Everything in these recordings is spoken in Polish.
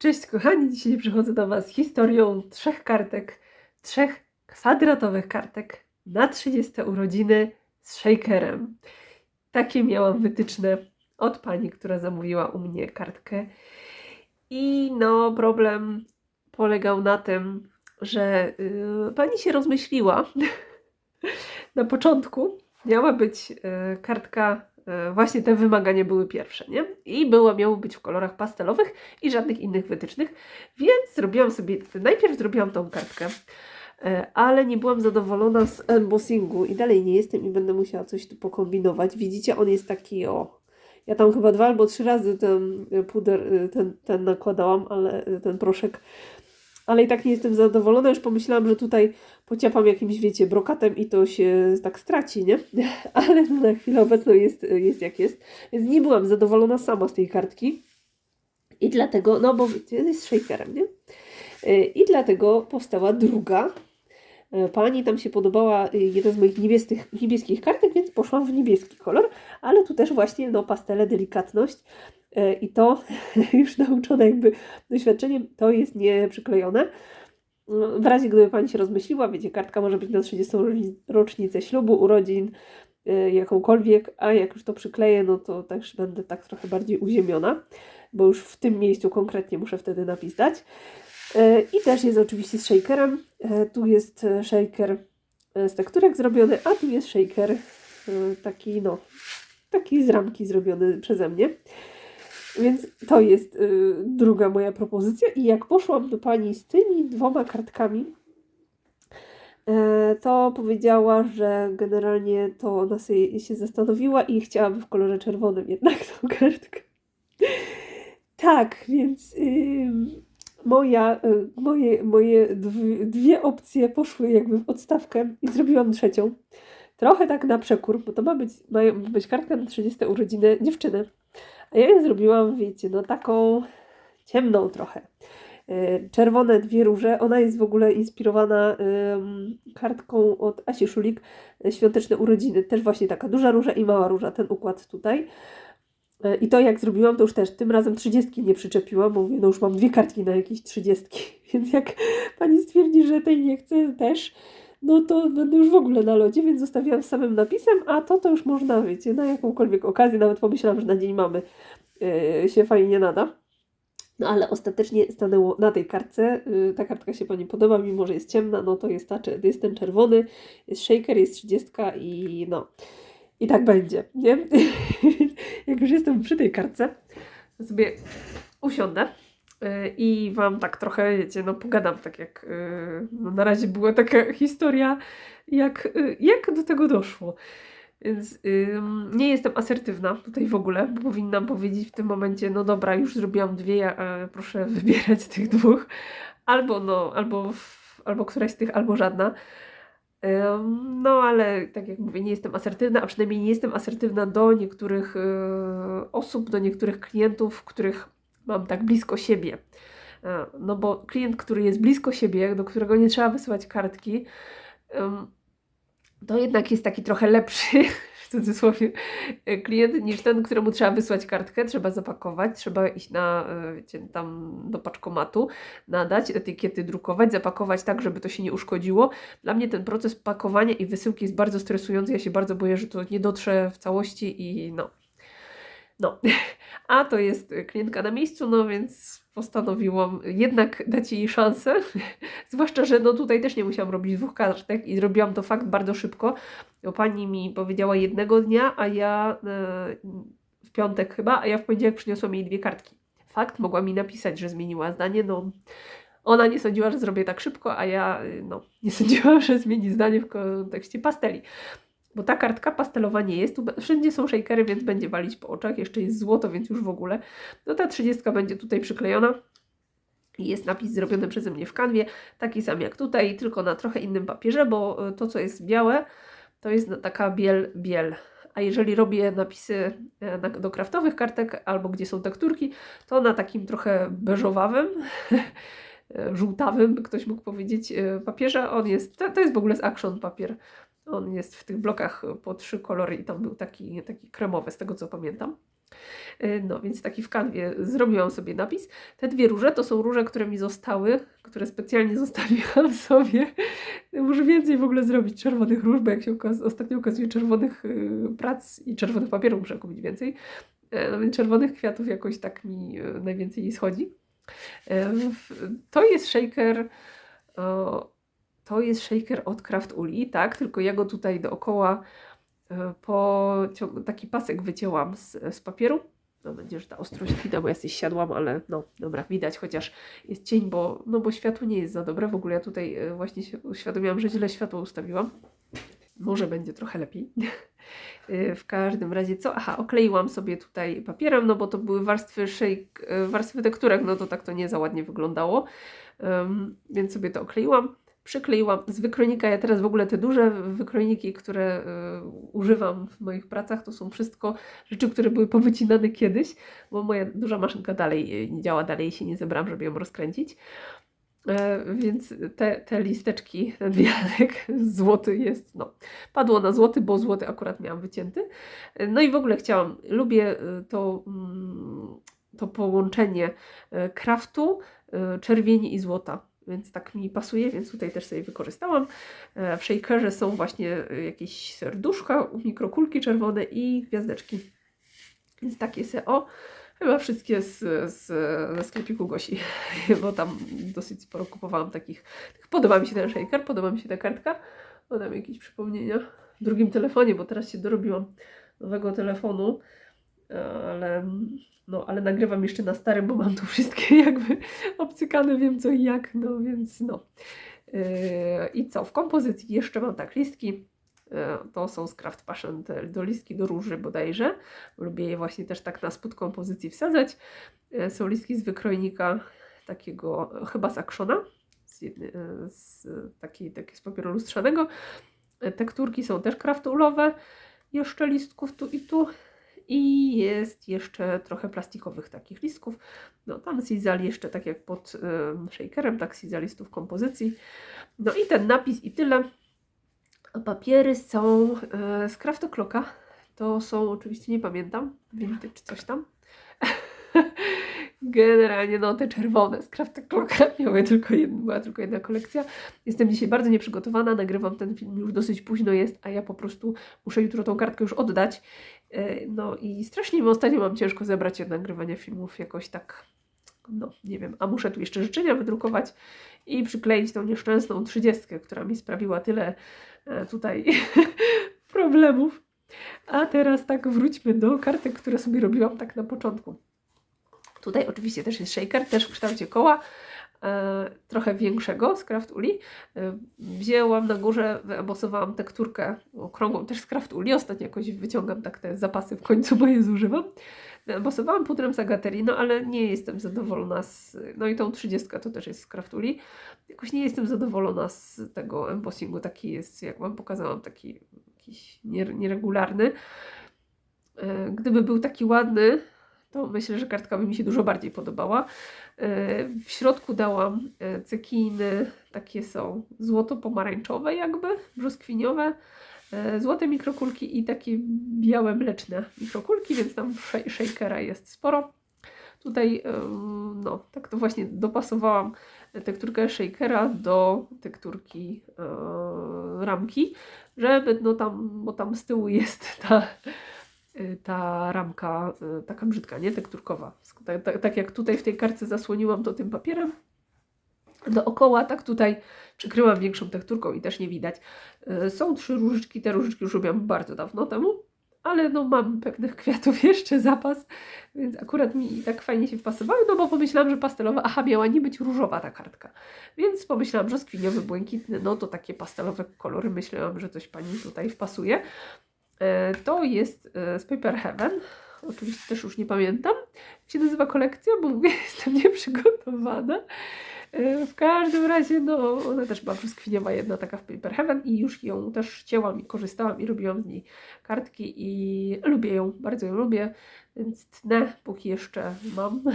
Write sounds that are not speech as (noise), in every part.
Cześć kochani, dzisiaj przychodzę do Was z historią trzech kartek, trzech kwadratowych kartek na 30 urodziny z shakerem. Takie miałam wytyczne od pani, która zamówiła u mnie kartkę. I no, problem polegał na tym, że yy, pani się rozmyśliła. (laughs) na początku miała być yy, kartka właśnie te wymagania były pierwsze, nie? I było, miało być w kolorach pastelowych i żadnych innych wytycznych, więc zrobiłam sobie, najpierw zrobiłam tą kartkę, e, ale nie byłam zadowolona z embossingu i dalej nie jestem i będę musiała coś tu pokombinować. Widzicie, on jest taki, o, ja tam chyba dwa albo trzy razy ten puder, ten, ten nakładałam, ale ten proszek ale i tak nie jestem zadowolona. Już pomyślałam, że tutaj pociapam jakimś, wiecie, brokatem i to się tak straci, nie? (laughs) Ale na chwilę obecną jest, jest jak jest. Więc nie byłam zadowolona sama z tej kartki. I dlatego, no bo wiecie, jest shakerem, nie? I dlatego powstała druga. Pani tam się podobała jedna z moich niebieskich kartek, więc poszłam w niebieski kolor, ale tu też właśnie no pastele, delikatność. E, i to (laughs) już nauczone jakby doświadczeniem, to jest nieprzyklejone. W razie gdyby Pani się rozmyśliła, wiecie, kartka może być na 30. rocznicę ślubu, urodzin, e, jakąkolwiek, a jak już to przykleję, no to też będę tak trochę bardziej uziemiona, bo już w tym miejscu konkretnie muszę wtedy napis dać. E, I też jest oczywiście z shakerem. Tu jest shaker z tekturek zrobiony, a tu jest shaker taki, no, taki z ramki zrobiony przeze mnie. Więc to jest y, druga moja propozycja. I jak poszłam do pani z tymi dwoma kartkami, e, to powiedziała, że generalnie to ona sobie się zastanowiła i chciałaby w kolorze czerwonym jednak tą kartkę. tak, więc y, moja, y, moje, moje dwie, dwie opcje poszły jakby w odstawkę i zrobiłam trzecią. Trochę tak na przekór, bo to ma być, ma być kartka na 30 urodziny dziewczyny. A ja ją zrobiłam, wiecie, no taką ciemną trochę. E, czerwone dwie róże. Ona jest w ogóle inspirowana kartką od Asi Szulik, e, Świąteczne Urodziny. Też właśnie taka duża róża i mała róża, ten układ tutaj. E, I to jak zrobiłam, to już też tym razem trzydziestki nie przyczepiłam, bo mówię, no już mam dwie kartki na jakieś trzydziestki, (laughs) więc jak pani stwierdzi, że tej nie chce też, no to będę już w ogóle na lodzie, więc zostawiłam z samym napisem, a to to już można, wiecie, na jakąkolwiek okazję, nawet pomyślałam, że na dzień mamy yy, się fajnie nada. No ale ostatecznie stanęło na tej kartce. Yy, ta kartka się Pani podoba, mimo że jest ciemna, no to jest, ta, jest ten czerwony, jest shaker, jest 30 i no. I tak będzie, nie? (laughs) Jak już jestem przy tej kartce, to sobie usiądę i Wam tak trochę, wiecie, no pogadam, tak jak y, no na razie była taka (laughs) historia, jak, y, jak do tego doszło. Więc nie jestem asertywna tutaj w ogóle, bo powinnam powiedzieć w tym momencie, no dobra, już zrobiłam dwie, ja, proszę (laughs) wybierać tych dwóch. Albo no, albo, albo któraś z tych, albo żadna. no ale tak jak mówię, nie jestem asertywna, a przynajmniej nie jestem asertywna do niektórych y, osób, do niektórych klientów, których mam tak blisko siebie. E, no bo klient, który jest blisko siebie, do którego nie trzeba wysyłać kartki, to jednak jest taki trochę lepszy, (laughs) w cudzysłowie, e, klient niż ten, któremu trzeba wysłać kartkę, trzeba zapakować, trzeba iść na, e, wiecie, tam do paczkomatu, nadać, etykiety drukować, zapakować tak, żeby to się nie uszkodziło. Dla mnie ten proces pakowania i wysyłki jest bardzo stresujący, ja się bardzo boję, że to nie dotrze w całości i no, no, (laughs) a to jest klientka na miejscu, no więc postanowiłam jednak dać jej szansę. (laughs) Zwłaszcza, że no tutaj też nie musiałam robić dwóch kartek i zrobiłam to fakt bardzo szybko. Bo pani mi powiedziała jednego dnia, a ja e, w piątek chyba, a ja w poniedziałek przyniosłam jej dwie kartki. Fakt, mogła mi napisać, że zmieniła zdanie, no ona nie sądziła, że zrobię tak szybko, a ja no, nie (laughs) sądziłam, że zmieni zdanie w kontekście pasteli. Bo ta kartka pastelowa nie jest. Tu wszędzie są shakery, więc będzie walić po oczach. Jeszcze jest złoto, więc już w ogóle. No ta 30 będzie tutaj przyklejona. Jest napis zrobiony przeze mnie w kanwie, taki sam jak tutaj, tylko na trochę innym papierze, bo e, to, co jest białe, to jest taka biel, biel. A jeżeli robię napisy e, do kraftowych kartek albo gdzie są tekturki, to na takim trochę beżowawym, (laughs) e, żółtawym, ktoś mógł powiedzieć, papierze. On jest, to, to jest w ogóle z Action papier. On jest w tych blokach po trzy kolory i tam był taki, taki kremowy, z tego co pamiętam. E, No, więc taki w kanwie zrobiłam sobie napis. Te dwie róże to są róże, które mi zostały, które specjalnie zostawiłam (laughs) sobie. Muszę więcej w ogóle zrobić czerwonych róż, bo jak się okaz ostatnio okazuje czerwonych y, prac i czerwonych papierów muszę kupić więcej. E, No więc czerwonych kwiatów jakoś tak mi najwięcej schodzi. E, To jest shaker. To jest shaker od Craft Uli, tak? Tylko ja go tutaj dookoła e, po taki pasek wycięłam z, z papieru. Mam nadzieję, że ta ostrość widać, bo ja coś siadłam, ale no dobra, widać, chociaż jest cień, bo, no bo światło nie jest za dobre. W ogóle ja tutaj e, właśnie się uświadomiłam, że źle światło ustawiłam. Może będzie trochę lepiej. E, W każdym razie co? Aha, okleiłam sobie tutaj papierem, no bo to były warstwy e, warstwy tekturek, no to tak to nie za ładnie wyglądało. Em, więc sobie to okleiłam. Przykleiłam z wykrojnika. Ja teraz w ogóle te duże wykrojniki, które e, używam w moich pracach, to są wszystko rzeczy, które były powycinane kiedyś, bo moja duża maszynka dalej e, nie działa, dalej się nie zebrałam, żeby ją rozkręcić. E, Więc te, te listeczki, ten wianek (laughs) złoty jest, no, padło na złoty, bo złoty akurat miałam wycięty. No i w ogóle chciałam, lubię to, mm, to połączenie kraftu, czerwieni i złota. Więc tak mi pasuje, więc tutaj też sobie wykorzystałam. E, W shakerze są właśnie jakieś serduszka, mikrokulki czerwone i gwiazdeczki. Więc takie se o. Chyba wszystkie z, z, ze sklepiku Gosi, (laughs) bo tam dosyć sporo kupowałam takich. Podoba mi się ten shaker, podoba mi się ta kartka. Podam jakieś przypomnienia w drugim telefonie, bo teraz się dorobiłam nowego telefonu, ale, no, ale nagrywam jeszcze na starym, bo mam tu wszystkie (laughs) jakby obcykane, wiem co i jak, no więc no. Yy, I co? W kompozycji jeszcze mam tak listki. Yy, To są z Craft Passion te do listki do róży bodajże. Lubię je właśnie też tak na spód kompozycji wsadzać. Yy, Są listki z wykrojnika takiego, chyba z z, yy, z, takiej, takiej z papieru lustrzanego. Yy, Tekturki są też craftulowe. Jeszcze listków tu i tu. I jest jeszcze trochę plastikowych takich listków. No tam Sizal jeszcze tak jak pod ym, shakerem, tak Sizal listów kompozycji. No i ten napis i tyle. Papiery są e, z Craftoclocka. To są oczywiście, nie pamiętam, vintage coś tam. (laughs) Generalnie no te czerwone z Craftoclocka (laughs) miały tylko jedna, była tylko jedna kolekcja. Jestem dzisiaj bardzo nieprzygotowana, nagrywam ten film już dosyć późno jest, a ja po prostu muszę jutro tą kartkę już oddać. E, No i strasznie ostatnio mam ciężko zebrać się nagrywania filmów jakoś tak, no nie wiem, a muszę tu jeszcze życzenia wydrukować i przykleić tą nieszczęsną trzydziestkę, która mi sprawiła tyle e, tutaj (laughs) problemów. A teraz tak wróćmy do kartek, które sobie robiłam tak na początku. Tutaj oczywiście też jest shaker, też w kształcie koła, trochę większego z Craft Uli. E, wzięłam na górze, wyembosowałam tekturkę okrągłą też z Craft Uli. Ostatnio jakoś wyciągam tak te zapasy w końcu, bo je zużywam. Wyembosowałam pudrem Zagateri, no ale nie jestem zadowolona z... No i tą 30 to też jest z Craft Uli. Jakoś nie jestem zadowolona z tego embossingu. Taki jest, jak Wam pokazałam, taki jakiś nier- nieregularny. E, Gdyby był taki ładny, to myślę, że kartka by mi się dużo bardziej podobała. W środku dałam e, cekiny, takie są złoto-pomarańczowe jakby, brzoskwiniowe, e, złote mikrokulki i takie białe mleczne mikrokulki, więc tam sh- shakera jest sporo. Tutaj, no, tak to właśnie dopasowałam tekturkę shakera do tekturki e, ramki, żeby no tam, bo tam z tyłu jest ta ta ramka y, taka brzydka, nie? Tekturkowa. Tak, tak, tak jak tutaj w tej kartce zasłoniłam to tym papierem dookoła, tak tutaj przykryłam większą tekturką i też nie widać. Y, Są trzy różyczki, te różyczki już robiłam bardzo dawno temu, ale no mam pewnych (laughs) kwiatów jeszcze zapas, więc akurat mi tak fajnie się wpasowały, no bo pomyślałam, że pastelowa, aha, miała nie być różowa ta kartka, więc pomyślałam, że skwiniowy, błękitny, no to takie pastelowe kolory, myślałam, że coś Pani tutaj wpasuje. E, To jest e, z Paper Heaven. Oczywiście też już nie pamiętam, jak się nazywa kolekcja, bo mówię, (laughs) jestem nieprzygotowana. E, W każdym razie, no, ona też była brzoskwiniowa, jedna taka w Paper Heaven i już ją też ścięłam i korzystałam i robiłam z niej kartki i lubię ją, bardzo ją lubię, więc tnę, póki jeszcze mam. (laughs)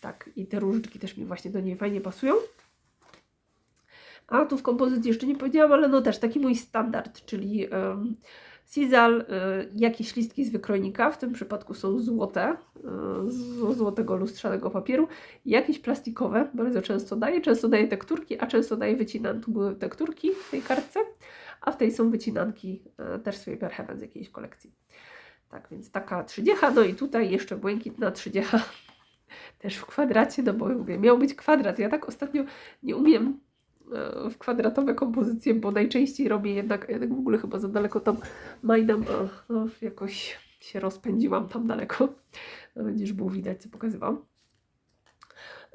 Tak, i te różyczki też mi właśnie do niej fajnie pasują. A tu w kompozycji jeszcze nie powiedziałam, ale no też taki mój standard, czyli em, Sizal, y, jakieś listki z wykrojnika, w tym przypadku są złote, y, z złotego lustrzanego papieru, jakieś plastikowe, bardzo często daję, często daję tekturki, a często daję wycinanki, tekturki w tej kartce, a w tej są wycinanki y, też Paper Heaven z jakiejś kolekcji. Tak więc taka trzydziecha, no i tutaj jeszcze błękitna trzydziecha, (laughs) też w kwadracie, no bo mówię, miał być kwadrat, ja tak ostatnio nie umiem w kwadratowe kompozycje, bo najczęściej robię jednak, jednak w ogóle chyba za daleko tam majdam, no, jakoś się rozpędziłam tam daleko. No, będziesz było widać, co pokazywałam.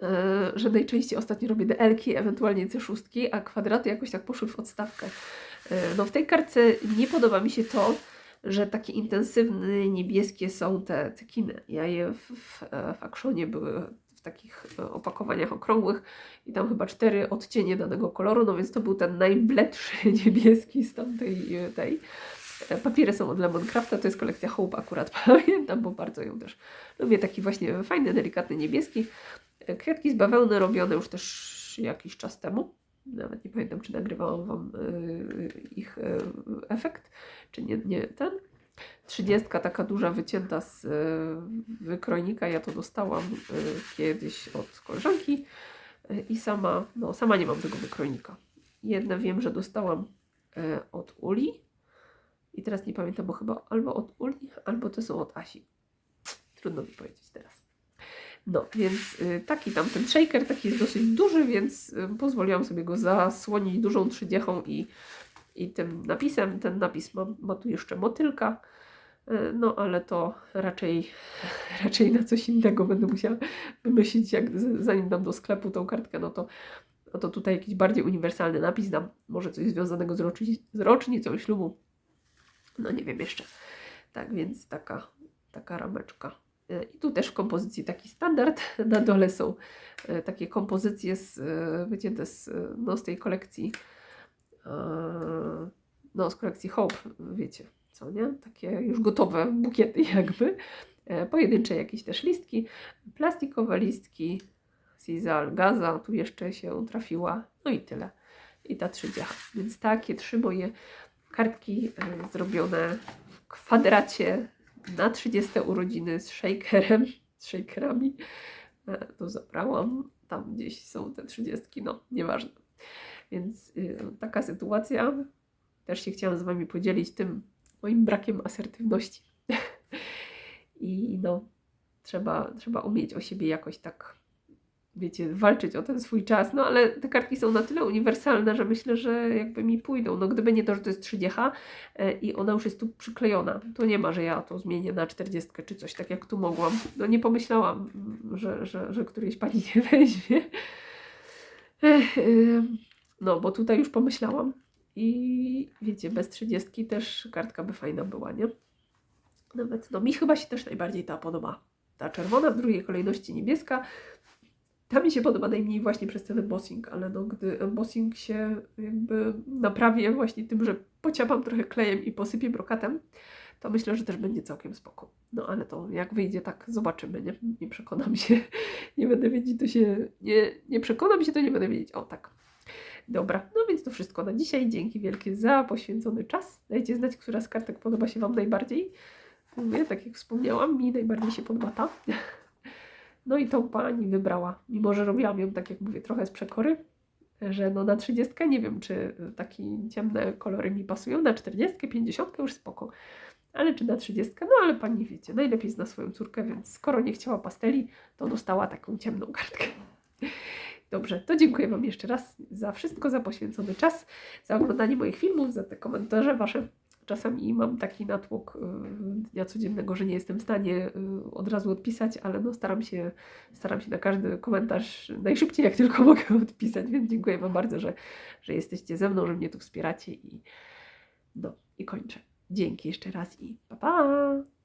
E, Że najczęściej ostatnio robię DL-ki, ewentualnie C6, a kwadraty jakoś tak poszły w odstawkę. E, No w tej kartce nie podoba mi się to, że takie intensywne niebieskie są te cekiny. Ja je w, w, w były w takich e, opakowaniach okrągłych i tam chyba cztery odcienie danego koloru, no więc to był ten najbledszy (laughs) niebieski z tamtej e, tej. E, Papiery są od Lemoncrafta, to jest kolekcja Hope akurat (laughs) pamiętam, bo bardzo ją też lubię. Taki właśnie fajny, delikatny niebieski. Kwiatki z bawełny robione już też jakiś czas temu. Nawet nie pamiętam, czy nagrywałam Wam ich efekt, czy nie, nie ten. Trzydziestka taka duża, wycięta z e, wykrojnika. Ja to dostałam e, kiedyś od koleżanki e, i sama, no sama nie mam tego wykrojnika. Jedne wiem, że dostałam od Uli i teraz nie pamiętam, bo chyba albo od Uli, albo to są od Asi. Trudno mi powiedzieć teraz. No, więc y, taki tam ten shaker, taki jest dosyć duży, więc y, pozwoliłam sobie go zasłonić dużą trzydziechą i, i tym napisem. Ten napis ma, ma tu jeszcze motylka, y, no ale to raczej, (laughs) raczej na coś innego będę musiała wymyślić, jak zanim dam do sklepu tą kartkę, no to, no to tutaj jakiś bardziej uniwersalny napis dam, może coś związanego z, roczni, z rocznicą ślubu, no nie wiem jeszcze. Tak więc taka, taka rameczka. E, I tu też w kompozycji taki standard. (laughs) Na dole są e, takie kompozycje z, wycięte z, no, z tej kolekcji. E, No, z kolekcji Hope, wiecie, co nie? Takie już gotowe bukiety, (laughs) jakby. E, Pojedyncze jakieś też listki, plastikowe listki, Sizal, Gaza, tu jeszcze się trafiła, no i tyle. I ta trzydziecha. Więc takie trzy moje kartki e, zrobione w kwadracie na 30 urodziny z shakerem, z shakerami. E, To zabrałam. Tam gdzieś są te 30, no nieważne. Więc y, taka sytuacja. Też się chciałam z Wami podzielić tym moim brakiem asertywności. (laughs) I no, trzeba, trzeba umieć o siebie jakoś tak, wiecie, walczyć o ten swój czas. No ale te kartki są na tyle uniwersalne, że myślę, że jakby mi pójdą. No gdyby nie to, że to jest 30 e, i ona już jest tu przyklejona. To nie ma, że ja to zmienię na 40 czy coś, tak jak tu mogłam. No nie pomyślałam, że, że, że którejś pani (laughs) nie weźmie. Ech, ym, no, bo tutaj już pomyślałam. I wiecie, bez 30 też kartka by fajna była, nie? Nawet, no mi chyba się też najbardziej ta podoba. Ta czerwona, w drugiej kolejności niebieska. Ta mi się podoba najmniej właśnie przez ten embossing, ale no gdy embossing się jakby naprawię właśnie tym, że pociapam trochę klejem i posypię brokatem, to myślę, że też będzie całkiem spoko. No ale to jak wyjdzie, tak zobaczymy, nie? Nie przekonam się, (laughs) nie będę wiedzieć, to się, nie, nie przekonam się, to nie będę wiedzieć. O tak. Dobra, no więc to wszystko na dzisiaj. Dzięki wielkie za poświęcony czas. Dajcie znać, która z kartek podoba się Wam najbardziej. Mówię, tak jak wspomniałam, mi najbardziej się podoba ta. (laughs) No i tą pani wybrała, mimo że robiłam ją, tak jak mówię, trochę z przekory, że no na 30 nie wiem, czy takie ciemne kolory mi pasują, na 40, 50 już spoko, ale czy na 30, no ale pani wiecie, najlepiej zna swoją córkę, więc skoro nie chciała pasteli, to dostała taką ciemną kartkę. Dobrze, to dziękuję Wam jeszcze raz za wszystko, za poświęcony czas, za oglądanie moich filmów, za te komentarze Wasze. Czasami mam taki natłok y, dnia codziennego, że nie jestem w stanie y, od razu odpisać, ale no staram się, staram się na każdy komentarz najszybciej jak tylko (laughs) mogę odpisać, więc dziękuję Wam bardzo, że, że jesteście ze mną, że mnie tu wspieracie i no i kończę. Dzięki jeszcze raz i pa pa!